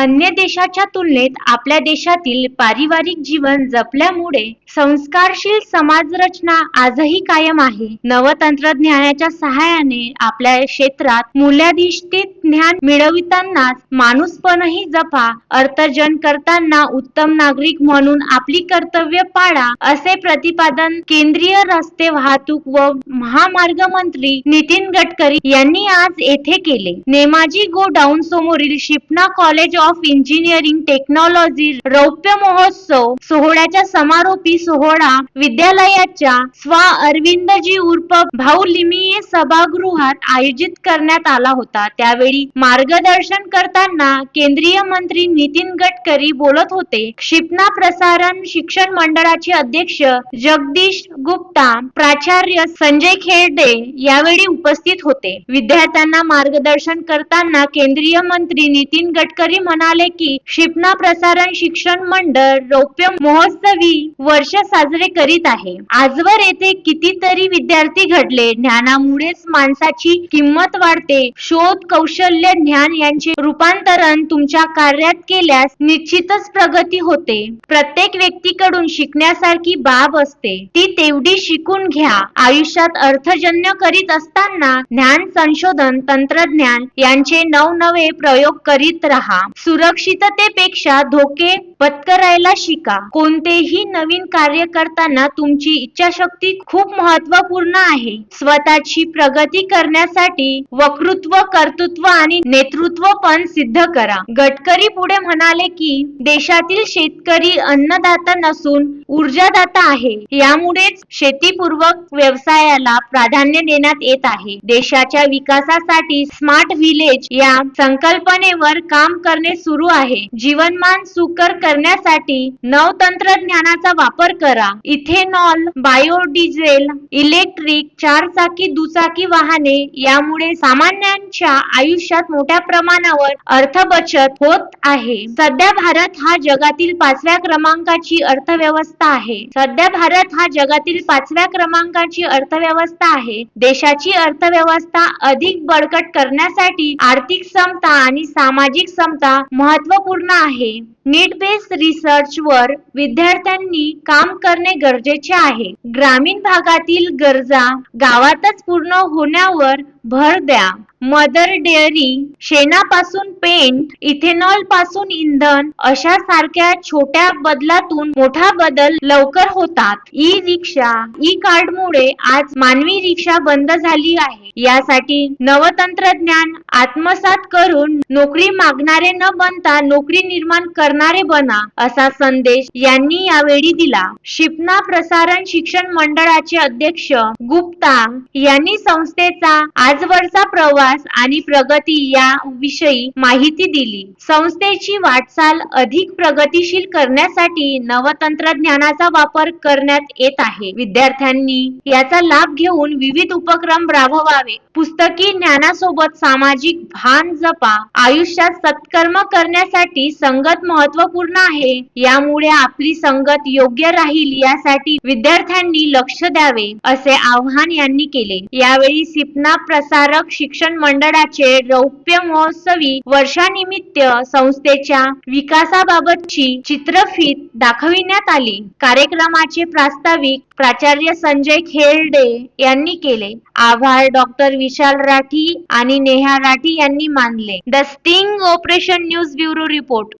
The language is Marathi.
अन्य देशाच्या तुलनेत आपल्या देशातील पारिवारिक जीवन जपल्यामुळे संस्कारशील समाज रचना आजही कायम आहे. नवतंत्रज्ञानाच्या सहाय्याने आपल्या क्षेत्रात मूल्याधिष्ठित ज्ञान मिळवितानाच माणूसपणही जपा अर्थजन करताना उत्तम नागरिक म्हणून आपली कर्तव्य पाळा असे प्रतिपादन केंद्रीय रस्ते वाहतूक व महामार्ग मंत्री नितीन गडकरी यांनी आज येथे केले. नेमाजी गोडाऊन समोरील Shipna college of of engineering technology रौप्य महोत्सव सोहळ्याच्या समारोपी सोहळा विद्यालयाच्या स्वा अरविंदजी उर्फ भाऊ लिमिये सभागृहात आयोजित करण्यात आला होता. त्यावेळी मार्गदर्शन करताना केंद्रीय मंत्री नितीन गडकरी बोलत होते. क्षिपना प्रसारण शिक्षण मंडळाचे अध्यक्ष जगदीश गुप्ता प्राचार्य संजय खेरडे यावेळी उपस्थित होते. विद्यार्थ्यांना मार्गदर्शन करताना केंद्रीय मंत्री नितीन गडकरी म्हणाले की क्षिपना प्रसारण शिक्षण मंडळ रौप्य महोत्सवी वर्ष साजरे करीत आहे. आजवर येथे कितीतरी विद्यार्थी घडले. ज्ञानामुळेच माणसाची किंमत वाढते. शोध कौशल्य ज्ञान यांचे रूपांतरण तुमच्या कार्यात केल्यास निश्चितच प्रगती होते. प्रत्येक व्यक्तीकडून शिकण्यासारखी बाब असते. ती तेवढी शिकून घ्या. आयुष्यात अर्थजन्य करीत असताना ज्ञान संशोधन तंत्रज्ञान यांचे नवनवे प्रयोग करीत राहा. सुरक्षिततेपेक्षा धोके पत्करायला शिका. कोणतेही नवीन कार्य करताना तुमची इच्छाशक्ती खूप महत्त्वपूर्ण आहे. स्वतःची प्रगती करण्यासाठी वक्तृत्व कर्तृत्व आणि नेतृत्व पण सिद्ध करा. गडकरी पुढे म्हणाले की देशातील शेतकरी अन्नदाता नसून ऊर्जादाता आहे. यामुळेच शेतीपूर्वक व्यवसायाला प्राधान्य देण्यात येत आहे. देशाच्या विकासासाठी स्मार्ट व्हिलेज या संकल्पनेवर काम करणे सुरू आहे. जीवनमान सुकर करण्यासाठी नवतंत्रज्ञानाचा वापर करा. इथेनॉल बायोडिझेल इलेक्ट्रिक चारचाकी दुचाकी वाहने यामुळे सामान्यांच्या आयुष्यात मोठ्या प्रमाणावर अर्थ बचत होत आहे. सध्या भारत हा जगातील पाचव्या क्रमांकाची अर्थव्यवस्था आहे. सध्या भारत हा जगातील पाचव्या क्रमांकाची अर्थव्यवस्था आहे. देशाची अर्थव्यवस्था अधिक बळकट करण्यासाठी आर्थिक समता आणि सामाजिक समता महत्त्वपूर्ण आहे. नीट बेस रिसर्च वर विद्यार्थ्यांनी काम करणे गरजेचे आहे. ग्रामीण भागातील गरजा गावातच पूर्ण होण्यावर भर द्या. मदर डेअरी शेणापासून पेंट इथेनॉलपासून इंधन अशा सारख्या छोट्या बदलातून मोठा बदल बदल लवकर होतात. ई रिक्षा ई कार्ड मुळे आज मानवी रिक्षा बंद झाली आहे. यासाठी नवतंत्रज्ञान आत्मसात करून नोकरी मागणारे न बनता नोकरी निर्माण करणारे बना असा संदेश यांनी यावेळी दिला. शिपना प्रसारण शिक्षण मंडळाचे अध्यक्ष गुप्ता यांनी संस्थेचा आजवरचा प्रवास आणि प्रगती या विषयी माहिती दिली. संस्थेची वाटचाल अधिक प्रगतीशील करण्यासाठी नवतंत्रज्ञान नवतंत्रज्ञानाचा वापर करण्यात येत आहे. विद्यार्थ्यांनी याचा लाभ घेऊन विविध उपक्रम राबवावे. पुस्तकी ज्ञानासोबत सामाजिक भान जपा. आयुष्यात सत्कर्म करण्यासाठी संगत महत्त्वपूर्ण आहे. यामुळे आपली संगत योग्य राहील यासाठी विद्यार्थ्यांनी लक्ष द्यावे असे आव्हान यांनी केले. यावेळी सिपना प्रसारक शिक्षण मंडळाचे रौप्य महोत्सवी वर्षानिमित्त संस्थेच्या विकासाबाबतची चित्रफीत दाखविण्यात आली. कार्यक्रमाचे प्रास्ताविक प्राचार्य संजय खेरडे यांनी केले. आभार डॉक्टर विशाल राठी आणि नेहा राठी यांनी मानले. The sting operation news bureau report.